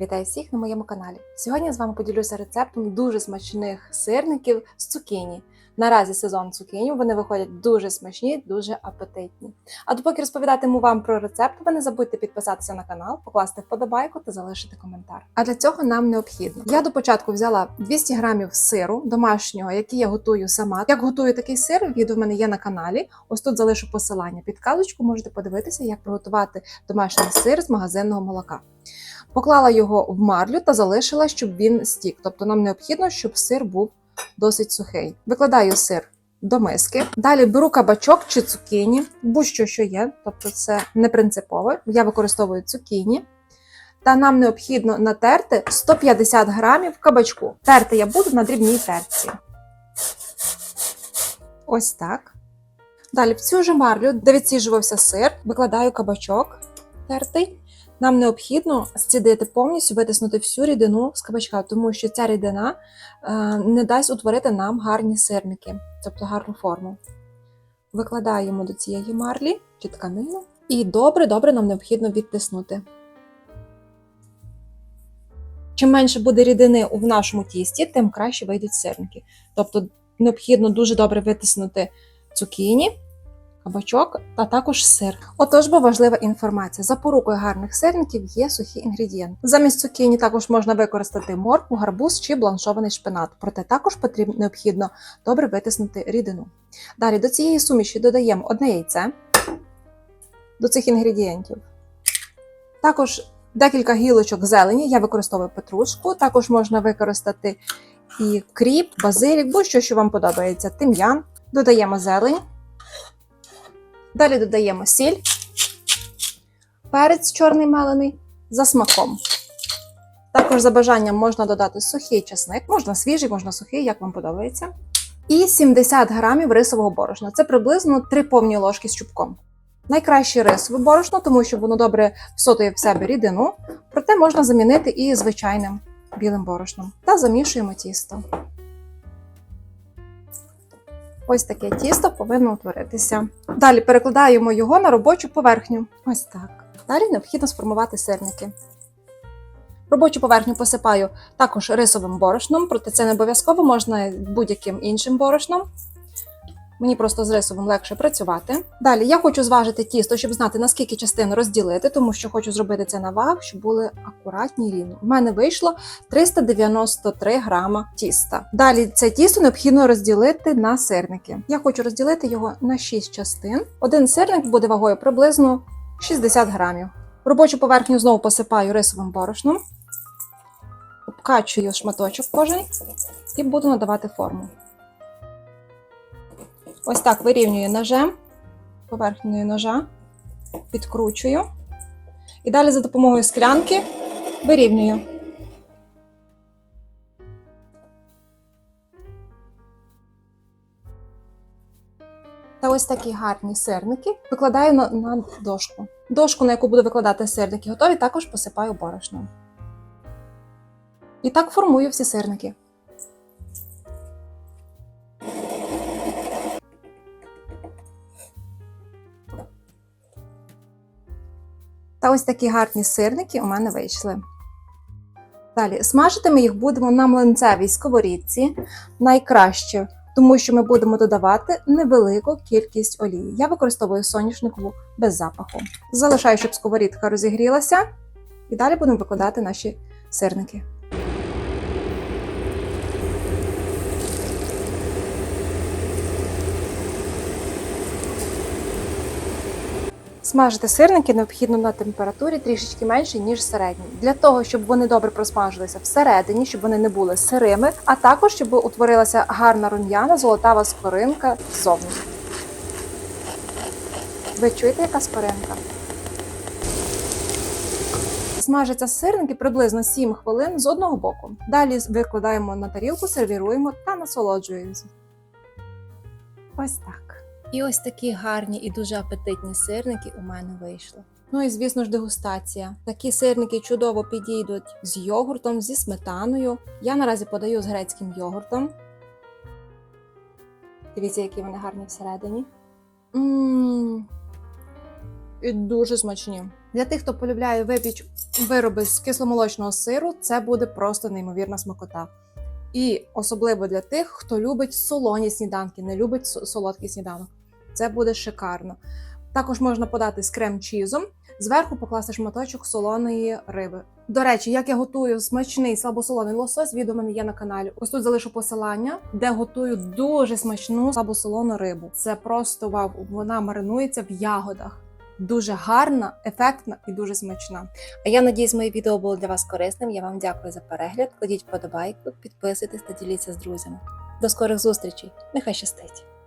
Вітаю всіх на моєму каналі. Сьогодні я з вами поділюся рецептом дуже смачних сирників з цукіні. Наразі сезон цукінів, вони виходять дуже смачні, дуже апетитні. А допоки розповідатиму вам про рецепт, ви не забудьте підписатися на канал, покласти вподобайку та залишити коментар. А для цього нам необхідно. Я до початку взяла 200 грамів сиру домашнього, який я готую сама. Як готую такий сир, відео в мене є на каналі. Ось тут залишу посилання. Підказочку можете подивитися, як приготувати домашній сир з магазинного молока. Поклала його в марлю та залишила, щоб він стік. Тобто нам необхідно, щоб сир був досить сухий. Викладаю сир до миски. Далі беру кабачок чи цукіні, будь-що що є, тобто це не принципово. Я використовую цукіні. Та нам необхідно натерти 150 грамів кабачку. Терти я буду на дрібній терці. Ось так. Далі в цю ж марлю, де відсіжувався сир, викладаю кабачок тертий. Нам необхідно зцідити повністю, витиснути всю рідину з кабачка, тому що ця рідина е, не дасть утворити нам гарні сирники, тобто гарну форму. Викладаємо до цієї марлі чи тканину і добре-добре нам необхідно відтиснути. Чим менше буде рідини в нашому тісті, тим краще вийдуть сирники. Тобто необхідно дуже добре витиснути цукіні, кабачок та також сир. Отож, бо важлива інформація: запорукою гарних сирників є сухі інгредієнти. Замість цукіні також можна використати моркву, гарбуз чи бланшований шпинат, проте також потрібно необхідно добре витиснути рідину. Далі до цієї суміші додаємо одне яйце до цих інгредієнтів. Також декілька гілочок зелені. Я використовую петрушку, також можна використати і кріп, базилік, будь-що, що вам подобається, тим'ян. Додаємо зелень. Далі додаємо сіль, перець чорний мелений за смаком. Також за бажанням можна додати сухий чесник, можна свіжий, можна сухий, як вам подобається. І 70 грамів рисового борошна. Це приблизно 3 повні ложки з чубком. Найкраще рисове борошно, тому що воно добре всотує в себе рідину, проте можна замінити і звичайним білим борошном. Та замішуємо тісто. Ось таке тісто повинно утворитися. Далі перекладаємо його на робочу поверхню. Ось так. Далі необхідно сформувати сирники. Робочу поверхню посипаю також рисовим борошном, проте це не обов'язково можна будь-яким іншим борошном. Мені просто з рисовим легше працювати. Далі я хочу зважити тісто, щоб знати, наскільки частин розділити, тому що хочу зробити це на вагах, щоб були акуратні і рівні. У мене вийшло 393 грама тіста. Далі це тісто необхідно розділити на сирники. Я хочу розділити його на 6 частин. Один сирник буде вагою приблизно 60 грамів. Робочу поверхню знову посипаю рисовим борошном, обкачую шматочок кожен і буду надавати форму. Ось так вирівнюю ножем, поверхнею ножа, підкручую. І далі за допомогою склянки вирівнюю. Та ось такі гарні сирники викладаю на, на дошку. Дошку, на яку буду викладати сирники, готові, також посипаю борошном. І так формую всі сирники. Та ось такі гарні сирники у мене вийшли. Далі, смажити ми їх будемо на млинцевій сковорідці найкраще, тому що ми будемо додавати невелику кількість олії. Я використовую соняшникову без запаху. Залишаю, щоб сковорідка розігрілася, і далі будемо викладати наші сирники. Смажити сирники необхідно на температурі трішечки менше, ніж середній. Для того, щоб вони добре просмажилися всередині, щоб вони не були сирими, а також щоб утворилася гарна рум'яна золотава скоринка ззовні. Ви чуєте, яка скоринка? Смажаться сирники приблизно 7 хвилин з одного боку. Далі викладаємо на тарілку, сервіруємо та насолоджуємося. Ось так. І ось такі гарні і дуже апетитні сирники у мене вийшли. Ну і звісно ж, дегустація. Такі сирники чудово підійдуть з йогуртом, зі сметаною. Я наразі подаю з грецьким йогуртом. Дивіться, які вони гарні всередині. Ммм. І дуже смачні. Для тих, хто полюбляє випіч вироби з кисломолочного сиру, це буде просто неймовірна смакота. І особливо для тих, хто любить солоні сніданки, не любить солодкий сніданок. Це буде шикарно. Також можна подати з крем-чізом, зверху покласти шматочок солоної риби. До речі, як я готую смачний слабосолоний лосось, відео мене є на каналі. Ось тут залишу посилання, де готую дуже смачну слабосолону рибу. Це просто вау, вона маринується в ягодах. Дуже гарна, ефектна і дуже смачна. А я надіюсь, моє відео було для вас корисним. Я вам дякую за перегляд. Кладіть вподобайку, підписуйтесь та діліться з друзями. До скорих зустрічей! Нехай щастить!